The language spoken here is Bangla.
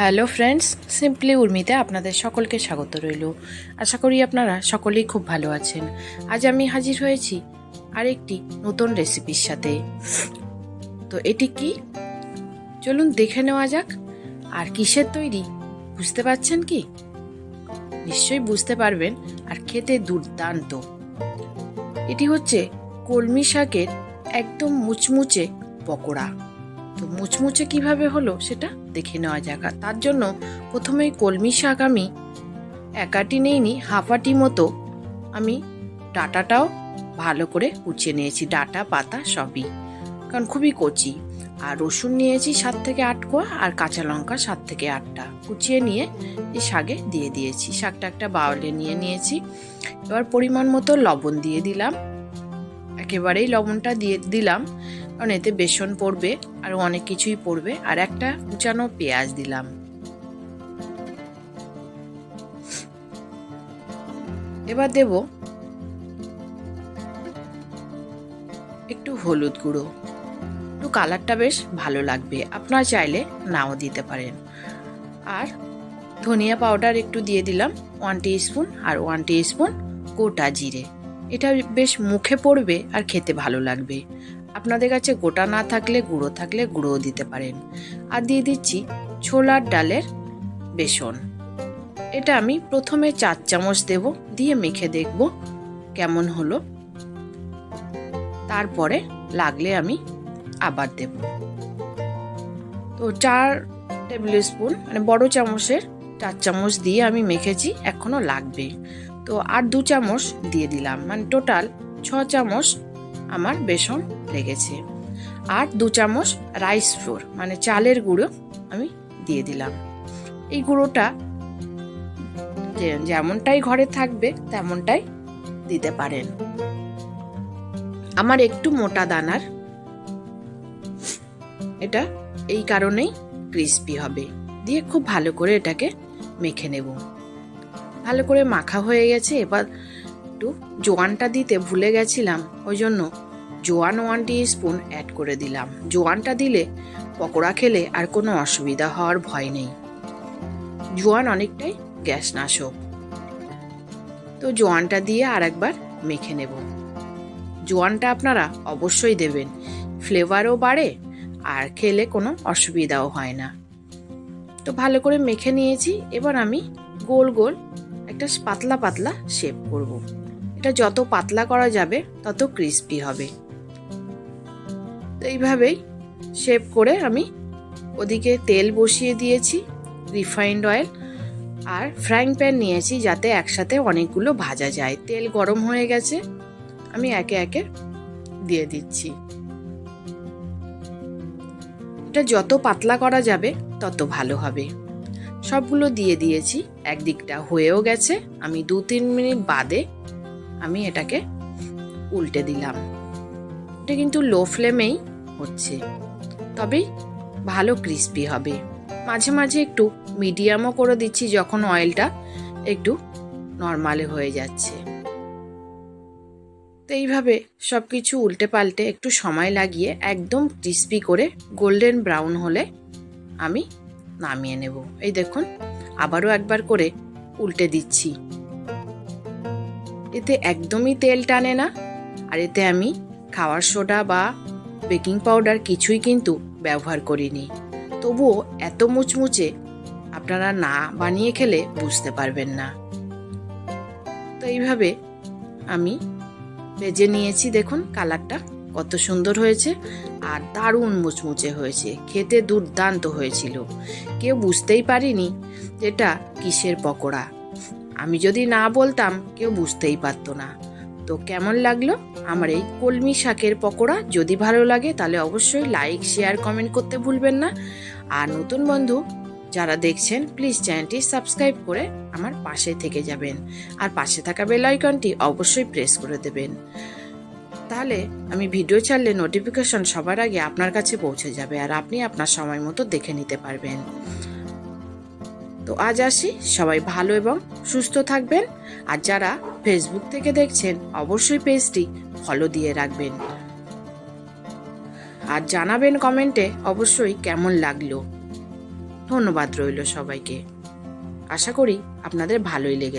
হ্যালো ফ্রেন্ডস সিম্পলি উর্মিতে আপনাদের সকলকে স্বাগত রইল। আশা করি আপনারা সকলেই খুব ভালো আছেন। আজ আমি হাজির হয়েছি আরেকটি নতুন রেসিপির সাথে। তো এটি কি? চলুন দেখে নেওয়া যাক। আর কিসের তৈরি, বুঝতে পারছেন কি? নিশ্চয়ই বুঝতে পারবেন, আর খেতে দুর্দান্ত। এটি হচ্ছে কলমি শাকের একদম মুচমুচে পকোড়া। তো মুচমুচে কীভাবে হলো সেটা দেখে নেওয়া যাক। তার জন্য প্রথমেই কলমি শাক আমি একাটি নেইনি হাফাটি মতো আমি ডাটাটাও ভালো করে কুচিয়ে নিয়েছি, ডাটা, পাতা সবই। কারণ খুবই কচি। আর রসুন নিয়েছি সাত থেকে আট কোয়া আর কাঁচা লঙ্কা সাত থেকে আটটা। কুচিয়ে নিয়ে এই শাকে দিয়ে দিয়েছি। শাকটা একটা বাউলে নিয়ে নিয়েছি। এবার পরিমাণ মতো লবণ দিয়ে দিলাম। একেবারেই লবণটা দিয়ে দিলাম। কারণ এতে বেসন পড়বে, আর অনেক কিছুই পড়বে, আর একটা কুচানো পেঁয়াজ দিলাম। এবার দেব একটু হলুদ গুঁড়ো। একটু কালারটা বেশ ভালো লাগবে, আপনারা চাইলে নাও দিতে পারেন। আর ধনিয়া পাউডার একটু দিয়ে দিলাম ওয়ান স্পুন আর ওয়ান স্পুন গোটা জিরে। এটা বেশ মুখে পড়বে আর খেতে ভালো লাগবে। আপনাদের কাছে গোটা না থাকলে গুঁড়ো থাকলে গুঁড়োও দিতে পারেন। আর দিয়ে দিচ্ছি ছোলার ডালের বেসন। এটা আমি প্রথমে চার চামচ দেব, দিয়ে মেখে দেখব কেমন হলো। তারপরে লাগলে আমি আবার দেব। তো চার টেবিল স্পুন মানে বড় চামচের চার চামচ দিয়ে আমি মেখেছি, এখনও লাগবে। তো আর দু চামচ দিয়ে দিলাম মানে টোটাল ছ চামচ আমার বেসন লেগেছে। আর দু চামচ রাইস ফ্লোর মানে চালের গুঁড়ো আমি দিয়ে দিলাম। এই গুঁড়োটা যেমনটাই ঘরে থাকবে তেমনটাই দিতে পারেন। আমার একটু মোটা দানার। এটা এই কারণেই ক্রিস্পি হবে। দিয়ে খুব ভালো করে এটাকে মেখে নেব। ভালো করে মাখা হয়ে গেছে, এবার একটু জোয়ানটা দিতে ভুলে গেছিলাম, ওই জন্য জোয়ান ওয়ান টি স্পুন অ্যাড করে দিলাম। জোয়ানটা দিলে পকোড়া খেলে আর কোনো অসুবিধা হওয়ার ভয় নেই। জোয়ান অনেকটাই গ্যাস নাশক তো জোয়ানটা দিয়ে আর একবার মেখে নেব। জোয়ানটা আপনারা অবশ্যই দেবেন। ফ্লেভারও বাড়ে আর খেলে কোনো অসুবিধাও হয় না। তো ভালো করে মেখে নিয়েছি, এবার আমি গোল গোল একটা পাতলা পাতলা শেপ করব। এটা যত পাতলা করা যাবে, তত ক্রিস্পি হবে। তো এইভাবেই শেপ করে আমি ওদিকে তেল বসিয়ে দিয়েছি রিফাইন্ড অয়েল আর ফ্রাইং প্যান নিয়েছি যাতে একসাথে অনেকগুলো ভাজা যায়। তেল গরম হয়ে গেছে, আমি একে একে দিয়ে দিচ্ছি। এটা যত পাতলা করা যাবে, তত ভালো হবে। সবগুলো দিয়ে দিয়েছি, একদিকটা হয়েও গেছে। আমি দু তিন মিনিট বাদে আমি এটাকে উল্টে দিলাম। এটা কিন্তু লো ফ্লেমেই হচ্ছে। তবেই ভালো ক্রিস্পি হবে। মাঝে মাঝে একটু মিডিয়ামও করে দিচ্ছি যখন অয়েলটা একটু নর্মালে হয়ে যাচ্ছে। তো এইভাবে সব কিছু উল্টে পাল্টে একটু সময় লাগিয়ে একদম ক্রিস্পি করে গোল্ডেন ব্রাউন হলে আমি নামিয়ে নেব। এই দেখুন, আবারও একবার করে উল্টে দিচ্ছি। এতে একদমই তেল টানে না। আর এতে আমি খাওয়ার সোডা বা বেকিং পাউডার কিছুই কিন্তু ব্যবহার করিনি। তবুও এত মুচমুচে আপনারা না বানিয়ে খেলে বুঝতে পারবেন না। তো এইভাবে আমি ভেজে নিয়েছি, দেখুন কালারটা কত সুন্দর হয়েছে আর দারুণ মুচমুচে হয়েছে। খেতে দুর্দান্ত হয়েছিল। কেউ বুঝতেই পারিনি যেটা কিসের পকোড়া। আমি যদি না বলতাম, কেউ বুঝতেই পারতো না। তো কেমন লাগল? আমার এই কলমি শাকের পকোড়া। যদি ভালো লাগে, তাহলে অবশ্যই লাইক শেয়ার কমেন্ট করতে ভুলবেন না। আর নতুন বন্ধু যারা দেখছেন প্লিজ চ্যানেলটি সাবস্ক্রাইব করে আমার পাশে থেকে যাবেন। আর পাশে থাকা বেল আইকনটি অবশ্যই প্রেস করে দেবেন। তাহলে আমি ভিডিও ছাড়লে নোটিফিকেশন সবার আগে আপনার কাছে পৌঁছে যাবে, আর আপনি আপনার সময় মতো দেখে নিতে পারবেন। তো আজ আসি। সবাই ভালো এবং সুস্থ থাকবেন। আর যারা ফেসবুক থেকে দেখছেন, অবশ্যই পেজটি ফলো দিয়ে রাখবেন। আর জানাবেন কমেন্টে অবশ্যই কেমন লাগল। ধন্যবাদ রইল সবাইকে। আশা করি আপনাদের ভালোই লেগে